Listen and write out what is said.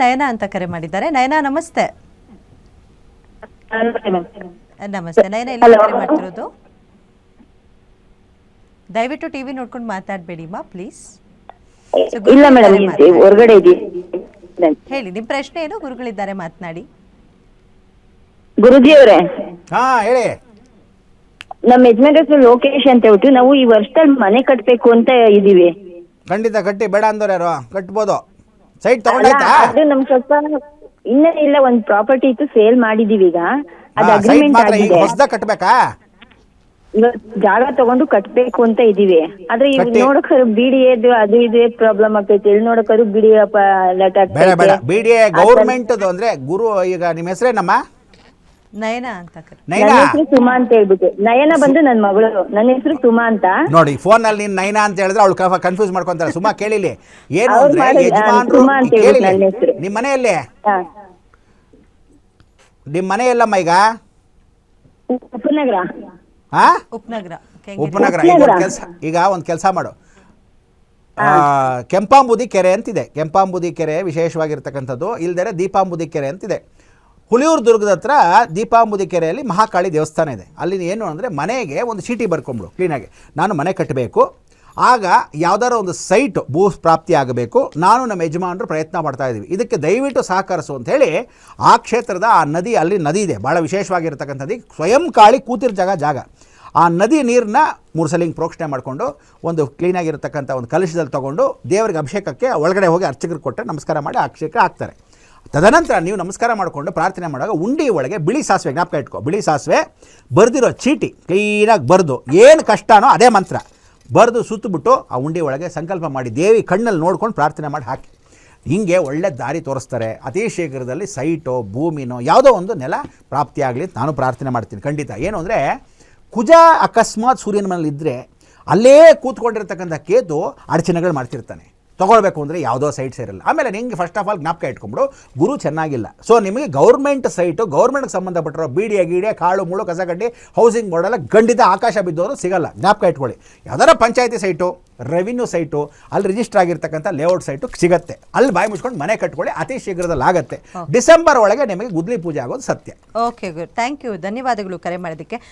ನಯನ ಅಂತ ಕರೆ ಮಾಡಿದ್ದಾರೆ. ನಯನ ನಮಸ್ತೆ. ನಮಸ್ತೆ. ನಯನ ಎಲ್ಲಿ ಕರೆ ಮಾಡ್ತಿರೋದು? ದಯವಿಟ್ಟು ಟಿವಿ ನೋಡ್ಕೊಂಡು ಮಾತಾಡಬೇಡಿ ಮಾ ಪ್ಲೀಸ್. ಇಲ್ಲ ಮೇಡಮ್ ಹೊರಗಡೆ ಹೇಳಿ ನಿಮ್ ಪ್ರಶ್ನೆ ಏನು? ಗುರುಗಳಿದ್ದಾರೆ ಮಾತನಾಡಿ. ಗುರುಜಿ ಅವರೇ ಹಾ ಹೇಳಿ. ನಮ್ಮ ಯಜಮಾನ್ ಹೆಸರು ಲೋಕೇಶ್ ಅಂತ ಹೇಳ್ಬಿಟ್ಟು ನಾವು ಈ ವರ್ಷದಲ್ಲಿ ಮನೆ ಕಟ್ಟಬೇಕು ಅಂತ ಇದೀವಿ ಖಂಡಿತ ಕಟ್ಟಿ ಬೇಡ ಅಂದವ್ರು ಯಾರು? ಕಟ್ಬೋದು. ಸೈಟ್ ತಗೊಂಡಾಯ್ತಾ? ಅದು ನಮ್ ಸ್ವಲ್ಪ ಇನ್ನ ಇಲ್ಲ ಒಂದ್ ಪ್ರಾಪರ್ಟಿ ಇತ್ತು ಸೇಲ್ ಮಾಡಿದೀವಿ ಈಗ. ಅದು ಸೈಟ್ ಅಗ್ರಿಮೆಂಟ್ ಮಾತ್ರ ಈಗ ಆಗಿದೆ. ಹೊಸದಾಗ ಕಟ್ಬೇಕಾ? ಇವಾಗ ಜಾಗ ತಗೊಂಡು ಕಟ್ಟಬೇಕು ಅಂತ ಇದೀವಿ. ಆದ್ರೆ ಈಗ ಕಟ್ಟಿ. ನೋಡಕ್ ಬಿಡಿ ಅದು ಇದೆ ಪ್ರಾಬ್ಲಮ್ ಆಗ್ತೈತಿ. ಇಲ್ಲಿ ನೋಡಕ್ ಬಿಡಿ ಬೇಡ. ಬೇಡ ಆಗ್ತೈತೆ ಬಿ ಡಿ ಎ ಗೌರ್ಮೆಂಟ್ ಅಂದ್ರೆ ಗುರು ಈಗ ನಿಮ್ಮ ಹೆಸರೇನಮ್ಮ? ನಯನ ಅಂತ ಕರೆ. ನನ್ನ ಹೆಸರು ಸುಮಾ ಅಂತ ಹೇಳ್ಬಿಟ್ಟು. ನಯನ ಬಂದು ನನ್ನ ಮಗಳು. ನನ್ನ ಹೆಸರು ಸುಮಾ ಅಂತ. ನೋಡಿ ಫೋನ್ ಅಲ್ಲಿ ನೀನ್ ನೈನಾ ಅಂತ ಹೇಳಿದ್ರೆ ಅವಳು ಕನ್ಫ್ಯೂಸ್ ಮಾಡ್ಕೊಂತಾರೆ ಸುಮಾ ಕೇಳಿಲಿ. ಏನು ಅವ್ರು ಅಂದ್ರೆ ಯಜಮಾನ್ರು ಸುಮಾ ಅಂತ ಹೇಳ್ಬಿಟ್ಟು ಕೇಳಿಲಿ. ನನ್ನ ಹೆಸರು. ನಿಮ್ಮ ಮನೆಯಲ್ಲಿ? ಹಾ. ನಿಮ್ಮ ಮನೆ ಎಲ್ಲಮ್ಮ ಈಗ? ಉಪನಗರ. ಹಾ ಉಪನಗರ. ಉಪನಗರ. ಈಗ ಒಂದು ಉಪನಗರ. ಕೆಲಸ ಈಗ ಒಂದು ಕೆಲಸ ಮಾಡು. ಆ, ಕೆಂಪಾಂಬುದಿ ಕೆರೆ ಅಂತಿದೆ. ಕೆಂಪಾಂಬುದಿ ಕೆರೆ ವಿಶೇಷವಾಗಿರ್ತಕ್ಕಂಥದ್ದು. ಇಲ್ದರೆ ದೀಪಾಂಬುದಿ ಕೆರೆ ಅಂತಿದೆ. ಹುಲಿಯೂರು ದುರ್ಗದ ಹತ್ರ ದೀಪಾಂಬುದಿ ಕೆರೆಯಲ್ಲಿ ಮಹಾಕಾಳಿ ದೇವಸ್ಥಾನ ಇದೆ. ಅಲ್ಲಿ ಏನು ಅಂದರೆ ಮನೆಗೆ ಒಂದು ಚೀಟಿ ಬರ್ಕೊಂಬಿಡು ಕ್ಲೀನಾಗಿ ನಾನು ಮನೆ ಕಟ್ಟಬೇಕು. ಆಗ ಯಾವ್ದಾರ ಒಂದು ಸೈಟ್ ಭೂ ಪ್ರಾಪ್ತಿ ಆಗಬೇಕು ನಾನು ನಮ್ಮ ಯಜಮಾನರು ಪ್ರಯತ್ನ ಮಾಡ್ತಾ ಇದ್ದೀವಿ. ಇದಕ್ಕೆ ದಯವಿಟ್ಟು ಸಹಕರಿಸು ಅಂತ ಹೇಳಿ ಆ ಕ್ಷೇತ್ರದ ಆ ನದಿ, ಅಲ್ಲಿ ನದಿ ಇದೆ. ಭಾಳ ವಿಶೇಷವಾಗಿರ್ತಕ್ಕಂಥದ್ದು. ಸ್ವಯಂ ಕಾಳಿ ಕೂತಿರೋ ಜಾಗ ಜಾಗ. ಆ ನದಿ ನೀರನ್ನ ಮೂರು ಸಲ ಪ್ರೋಕ್ಷಣೆ ಮಾಡಿಕೊಂಡು, ಒಂದು ಕ್ಲೀನಾಗಿರ್ತಕ್ಕಂಥ ಒಂದು ಕಲಶದಲ್ಲಿ ತೊಗೊಂಡು ದೇವರಿಗೆ ಅಭಿಷೇಕಕ್ಕೆ ಒಳಗಡೆ ಹೋಗಿ ಅರ್ಚಕರು ಕೊಟ್ಟರೆ ನಮಸ್ಕಾರ ಮಾಡಿ ಅಭಿಷೇಕ ಹಾಕ್ತಾರೆ. ತದನಂತರ ನೀವು ನಮಸ್ಕಾರ ಮಾಡಿಕೊಂಡು ಪ್ರಾರ್ಥನೆ ಮಾಡುವಾಗ ಉಂಡಿ ಒಳಗೆ ಬಿಳಿ ಸಾಸಿವೆ ಜ್ಞಾಪಕ ಇಟ್ಕೋ. ಬಿಳಿ ಸಾಸಿವೆ ಬರೆದಿರೋ ಚೀಟಿ, ಕ್ಲೀನಾಗಿ ಬರೆದು ಏನು ಕಷ್ಟನೋ ಅದೇ ಮಂತ್ರ. ಬರೆದು ಸುತ್ತಬಿಟ್ಟು ಆ ಉಂಡಿ ಒಳಗೆ ಸಂಕಲ್ಪ ಮಾಡಿ ದೇವಿ ಕಣ್ಣಲ್ಲಿ ನೋಡ್ಕೊಂಡು ಪ್ರಾರ್ಥನೆ ಮಾಡಿ ಹಾಕಿ. ಹಿಂಗೆ ಒಳ್ಳೆ ದಾರಿ ತೋರಿಸ್ತಾರೆ. ಅತಿ ಶೀಘ್ರದಲ್ಲಿ ಸೈಟೋ, ಭೂಮಿನೋ ಯಾವುದೋ ಒಂದು ನೆಲ ಪ್ರಾಪ್ತಿಯಾಗಲಿ ನಾನು ಪ್ರಾರ್ಥನೆ ಮಾಡ್ತೀನಿ. ಖಂಡಿತ. ಏನು ಅಂದರೆ ಕುಜ ಅಕಸ್ಮಾತ್ ಸೂರ್ಯನ ಮನೇಲಿ ಇದ್ದರೆ ಅಲ್ಲೇ ಕೂತ್ಕೊಂಡಿರ್ತಕ್ಕಂಥ ಕೇತು ಅಡಚಣೆಗಳು ಮಾಡ್ತಿರ್ತಾನೆ. ತೊಗೊಳ್ಬೇಕು ಅಂದರೆ ಯಾವುದೋ ಸೈಟ್ ಸೇರಲ್ಲ. ಆಮೇಲೆ ನಿಮಗೆ ಫಸ್ಟ್ ಆಫ್ ಆಲ್ ಜ್ಞಾಪಕ ಇಟ್ಕೊಂಬಿಡು ಗುರು ಚೆನ್ನಾಗಿಲ್ಲ. ಸೊ ನಿಮಗೆ ಗೌರ್ಮೆಂಟ್ ಸೈಟು ಗೌರ್ಮೆಂಟ್ಗೆ ಸಂಬಂಧಪಟ್ಟಿರೋ ಬೀಡಿಯ ಗೀಡೆ ಕಾಳು ಮುಳು ಕಸಗಡ್ಡಿ ಹೌಸಿಂಗ್ ಬೋರ್ಡೆಲ್ಲ ಗಂಡಿತ ಆಕಾಶ ಬಿದ್ದವರು ಸಿಗಲ್ಲ. ಜ್ಞಾಪಕ ಇಟ್ಕೊಳ್ಳಿ. ಯಾವ್ದಾರ ಪಂಚಾಯತಿ ಸೈಟು ರೆವಿನ್ಯೂ ಸೈಟು ಅಲ್ಲಿ ರಿಜಿಸ್ಟರ್ ಆಗಿರ್ತಕ್ಕಂಥ ಲೇಔಟ್ ಸೈಟು ಸಿಗುತ್ತೆ. ಅಲ್ಲಿ ಬಾಯಿ ಮುಚ್ಕೊಂಡು ಮನೆ ಕಟ್ಕೊಳ್ಳಿ ಅತಿ ಶೀಘ್ರದಲ್ಲಿ ಆಗುತ್ತೆ. ಡಿಸೆಂಬರ್ ಒಳಗೆ ನಿಮಗೆ ಗುದ್ಲಿ ಪೂಜೆ ಆಗೋದು ಸತ್ಯ. ಓಕೆ ಗುಡ್ ಥ್ಯಾಂಕ್ ಯು ಧನ್ಯವಾದಗಳು ಕರೆ ಮಾಡೋದಕ್ಕೆ